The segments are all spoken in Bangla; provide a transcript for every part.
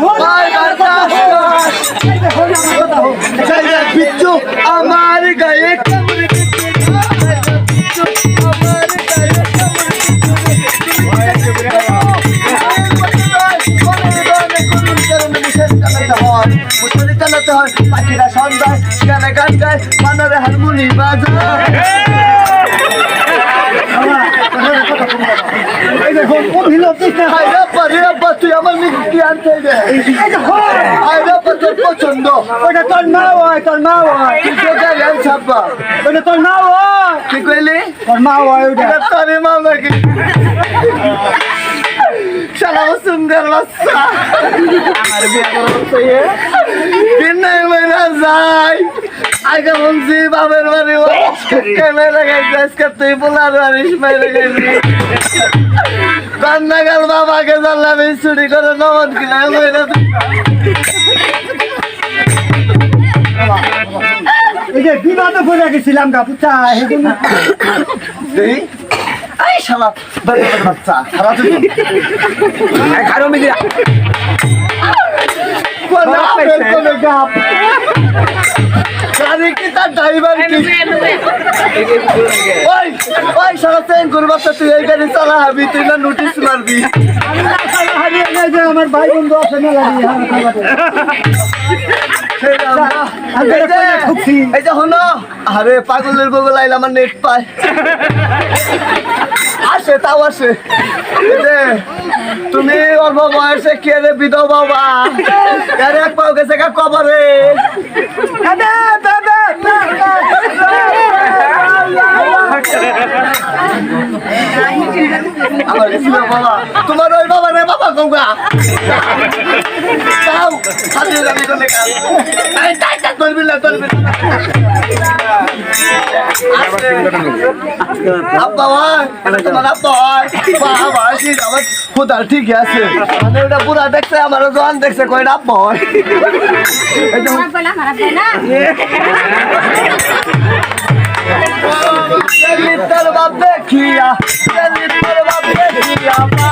হোক চাইলে বিচ্ছু আমার গায়ে গায়ে কামড়ে পাখিরা সন্ধ্যায় গান গায় মানারে হারমোনি বাজায় এই যে হল অভিনব দিস না আরে আব্বা রে আব্বা তুই আমার মিষ্টি কি আনতে দে এই যে হল আরে আব্বা তোর পছন্দ। ওটা তোর মা হয় তোর মা হয়। তুই তো গেলেন ছাব্বা ওটা তোর মা হয়। কি কইলি? তোর মা হয় ওটা এটা মা নাকি? শালা সুন্দর বাচ্চা। আমার বিয়ে করতে দিন নাই মেরা আগে বলছি বাবার বাড়ি আজকে? তুই মেরে রান্নাঘর বাবাকে জানলাম এই চুরি করে নগদ কিনা এই যে পড়ে গেছিলাম গা পুচা এই শালা বাচ্চা খারো কোন কোন গাপ গাড়ি কি তার ড্রাইভার কি? ওই ওই শালা চেন তুই এই গাড়ি চালা হাবি তুই না নোটিশ মারবি। আমার ভাই বন্ধু আছে না লাগি সেই আমরা- আমি এই যে- একটা ঠুকছি। এই যে হলো আরে পাগলের বগল আইলে আমার নেট পায়। আসে তাও আসে। তুমি অল্প বয়সে কে রে বিধ বাবা এক পাও গেছে কা কবরে। আমার ছিল বাবা তোমার ওই বাবা রে বাবা কৌগা তাও খালি জানি কোনে কাল এই তাই তাই করবি না করবি আব্বা ভাই তোমার আব্বা ভাই বাবা আসি আমার খুদা ঠিকই আছে মানে ওটা পুরা দেখছে আমার জোয়ান দেখছে কয়টা আব্বা হয় বাপ দেখিয়া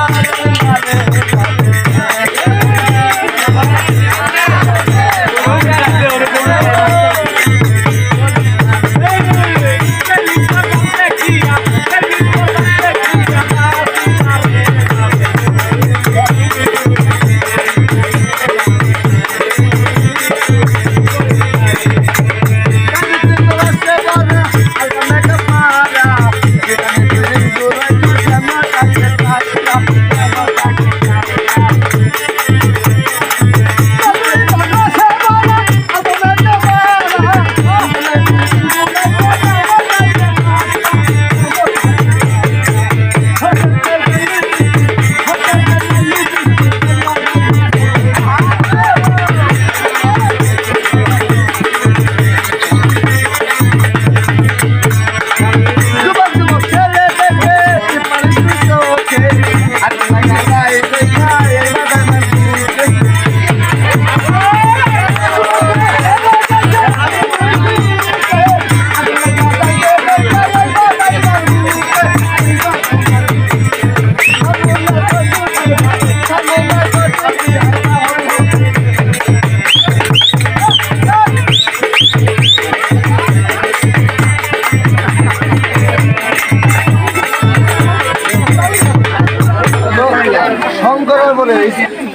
Hallelujah.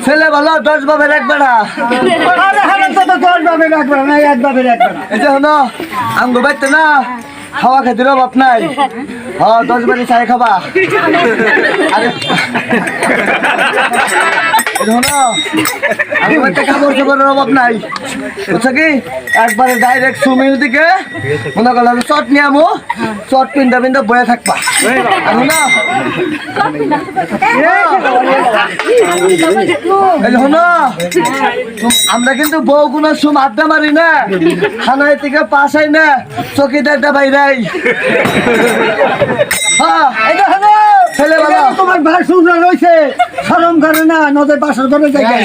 ছেলে ভালো, দশ বাবের এক বেড়া দশ ভাবে রাখবে না। এক ভাবে এক বেড়া এই যে আমি আঙ্গু বাইতে না খাওয়া খেতে অভাব নাই। হ, দশ বারি চাই খাবা। আরে অভাব নাই। দিকে আমু থাকবা। আমরা কিন্তু বউ কোনো সুম আড্ডা মারি না, থানায় থেকে পাস আই না চকিদারটা বাইরাই হ্যাঁ এই যে হলো ছেলে ভালো। এই যে তোমার ভাই সুন্দর রয়েছে। শরম করে না নদের বাসর করে দেখে